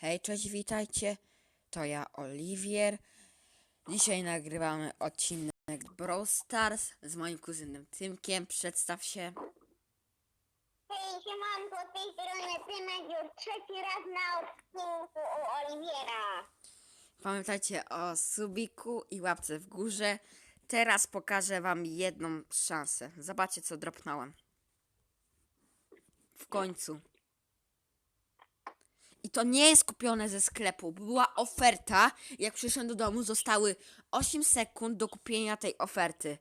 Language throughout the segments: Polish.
Hej, cześć, witajcie. To ja, Oliwier. Dzisiaj nagrywamy odcinek Brawl Stars z moim kuzynem Tymkiem. Przedstaw się. Hej, siemanko, z tej strony Tymek już trzeci raz na odcinku u Oliwiera. Pamiętajcie o subiku i łapce w górze. Teraz pokażę wam jedną szansę. Zobaczcie, co dropnąłem. W końcu. To nie jest kupione ze sklepu. Była oferta. Jak przyszedłem do domu, zostały 8 sekund do kupienia tej oferty.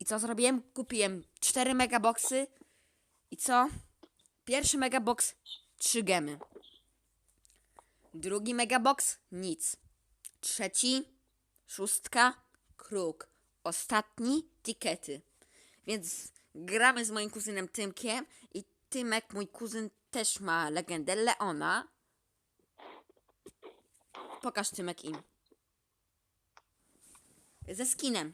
I co zrobiłem? Kupiłem 4 megaboxy. I co? Pierwszy megabox 3 gemy. Drugi megabox nic. Trzeci szóstka kruk. Ostatni tikety. Więc gramy z moim kuzynem Tymkiem i Tymek, mój kuzyn, też ma legendę Leona. Pokaż Tymek im. Ze skinem.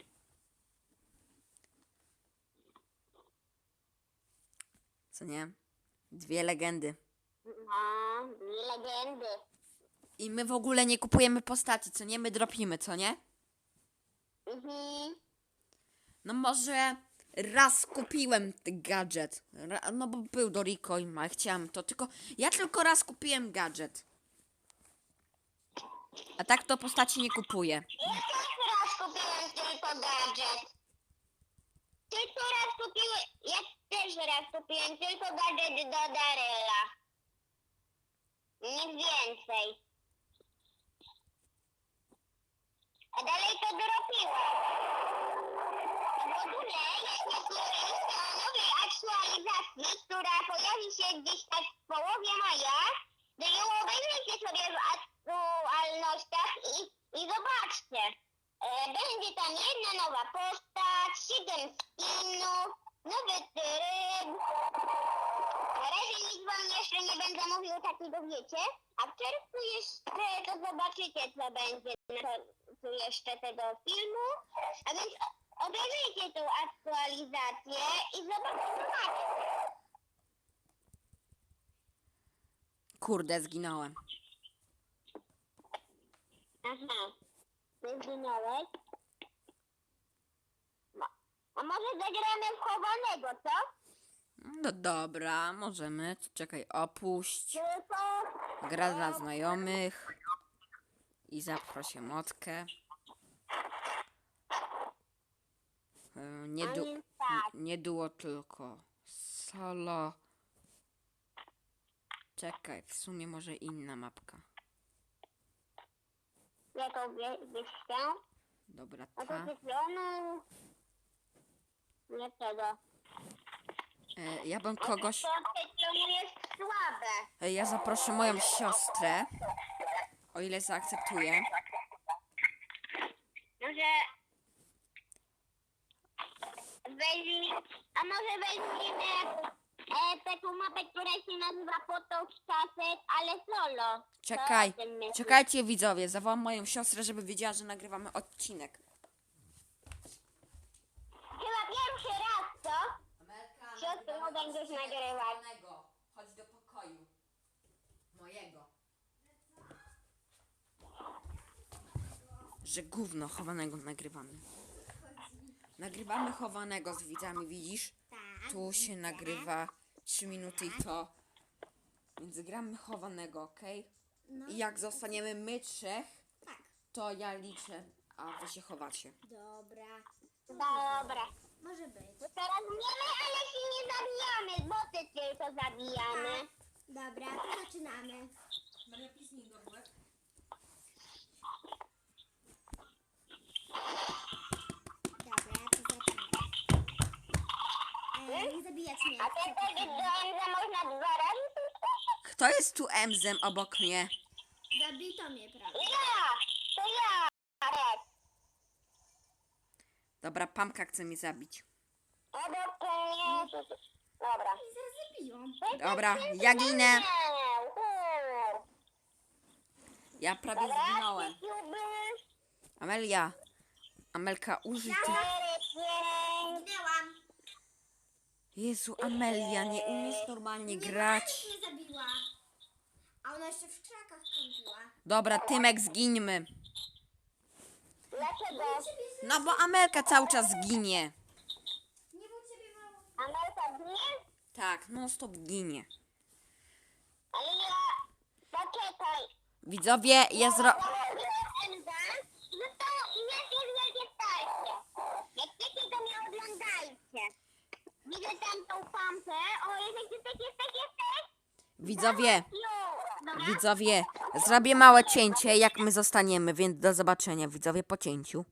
Co nie? Dwie legendy. No, dwie legendy. I my w ogóle nie kupujemy postaci, co nie? My dropimy, co nie? Mhm. No może raz kupiłem ten gadżet. Ra, no bo był do Rico i ma, chciałem to. Tylko ja tylko raz kupiłem gadżet. A tak to postaci nie kupuję. Też raz kupiłem tylko gadżet. Tylko raz kupiłem, ja też raz kupiłem tylko gadżet do Daryla. Nic więcej. A dalej to dropiłem. W ogóle jest jakieś nowej aktualizacji, która pojawi się gdzieś tak w połowie maja. To ją obejrzyjcie sobie w aktualnościach i, zobaczcie. E, będzie tam jedna nowa postać, 7 skinów, nowy tryb. Na razie nic wam jeszcze nie będę mówił takiego wiecie, a w czerwcu jeszcze to zobaczycie co będzie na tu jeszcze tego filmu. A więc obejrzyjcie tą aktualizację i zobaczycie. Kurde, zginąłem. Aha. Zginąłeś? No. A może zagramy w chowanego, co? No dobra, możemy. Czekaj, opuść. Tylko... Gra dla znajomych. I zaproszę motkę. E, Nie, du- tak. nie duo, tylko solo. Czekaj, w sumie może inna mapka. Wie- byś chciał? Dobra, A to ta. Nie tego. E, ja bym kogoś. To jest słabe. E, ja zaproszę moją siostrę. O ile zaakceptuje. Może... Weźmie... A może weźmiemy e, taką mapę, która się nazywa Potok Kaset, ale solo. Czekaj, Co o tym myślisz? czekajcie widzowie, zawołam moją siostrę, żeby wiedziała, że nagrywamy odcinek. Chyba pierwszy raz, co? Siostrą będziesz nagrywać. Chodź do pokoju. Mojego. Że gówno chowanego nagrywamy. Nagrywamy chowanego z widzami, widzisz? Tak. Tu się nagrywa 3 minuty i to. Więc gramy chowanego, ok? I jak zostaniemy my trzech, Tak. to ja liczę, a wy się chowacie. Dobra. Dobra. Może być. Teraz wiemy, ale się nie zabijamy, boty tylko zabijamy. Dobra, to zaczynamy. Dobra, to zaczynamy. E, nie zabijać mnie. A ten taki że można dwa razy? Kto jest tu Emzem obok mnie? Zabito mnie, prawda? Ja! To ja! Arek. Dobra, Pamka chce mnie zabić. Obok mnie... Dobra. I zaraz zabiją. Dobra, ja ginę. Ja prawie zginąłem. Amelia. Amelka, użyj ty. Jezu, Amelia, nie umiesz normalnie Nie grać. mnie zabiła. A ona jeszcze w krzakach kąpiła. Dobra, Tymek, zgińmy. Dlaczego? No bo Amelka cały czas ginie. Nie był ciebie mało. Amelka dnie? Tak, non stop ginie. Ale ja... Poczekaj. Widzowie, ja zro... Widzę tam tą pompę. O, jest, jest, jest, jest, jest, jest. Widzowie. Dobra. widzowie, zrobię małe cięcie, jak my zostaniemy, więc do zobaczenia, widzowie, po cięciu.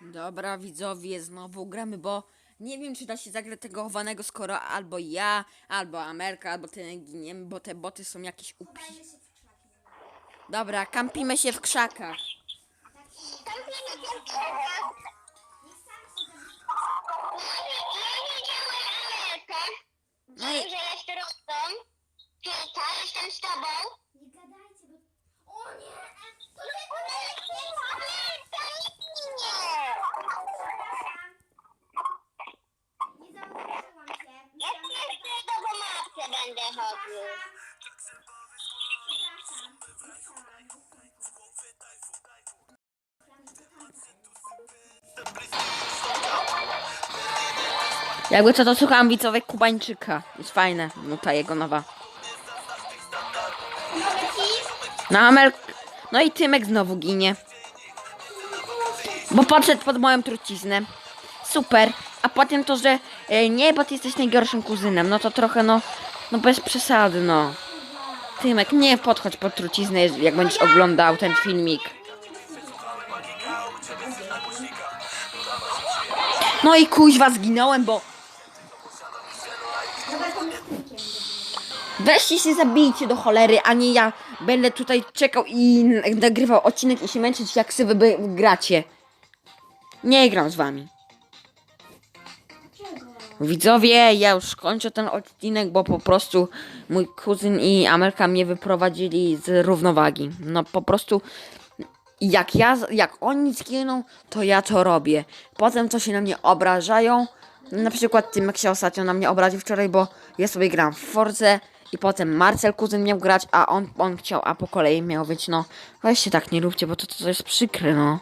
Dobra, widzowie, znowu gramy, bo nie wiem, czy da się zagrać tego chowanego, skoro albo ja, albo Amerka, albo ty giniemy, bo te boty są jakieś upi. Chowajmy się w krzaki. Dobra, kampimy się w krzakach. Tak się Tam się nie Ja widziałem Amelkę. No i- że jest rostą. Hejka, jestem z tobą. Nie gadajcie, bo... O nie! e, To Amelka, nie! Przepraszam. Nie zauważyłam cię. Ja Myślałam, że- jeszcze do matce będę chodził. Przepraszam. Przepraszam. Myślałam, Jakby co, to słucham widzowie Kubańczyka. Jest fajne, nuta jego nowa. No Amel... No i Tymek znowu ginie. Bo podszedł pod moją truciznę. Super. A potem to, że e, nie, bo ty jesteś najgorszym kuzynem. No to trochę no, no bez przesady, no. Tymek, nie podchodź pod truciznę, jak będziesz oglądał ten filmik. No i kuźwa zginąłem, bo Weźcie się zabijcie do cholery, a nie ja będę tutaj czekał i nagrywał odcinek i się męczyć jak sobie gracie. Nie gram z wami. Widzowie, ja już kończę ten odcinek, bo po prostu mój kuzyn i Amelka mnie wyprowadzili z równowagi. No po prostu jak ja, jak oni zginą, to ja to robię. Potem to się na mnie obrażają. Na przykład Tymek się ostatnio na mnie obraził wczoraj, bo ja sobie gram w Forze i potem Marcel kuzyn miał grać, a on, on chciał, a po kolei miał być, no weźcie tak nie róbcie, bo to, to jest przykre, no.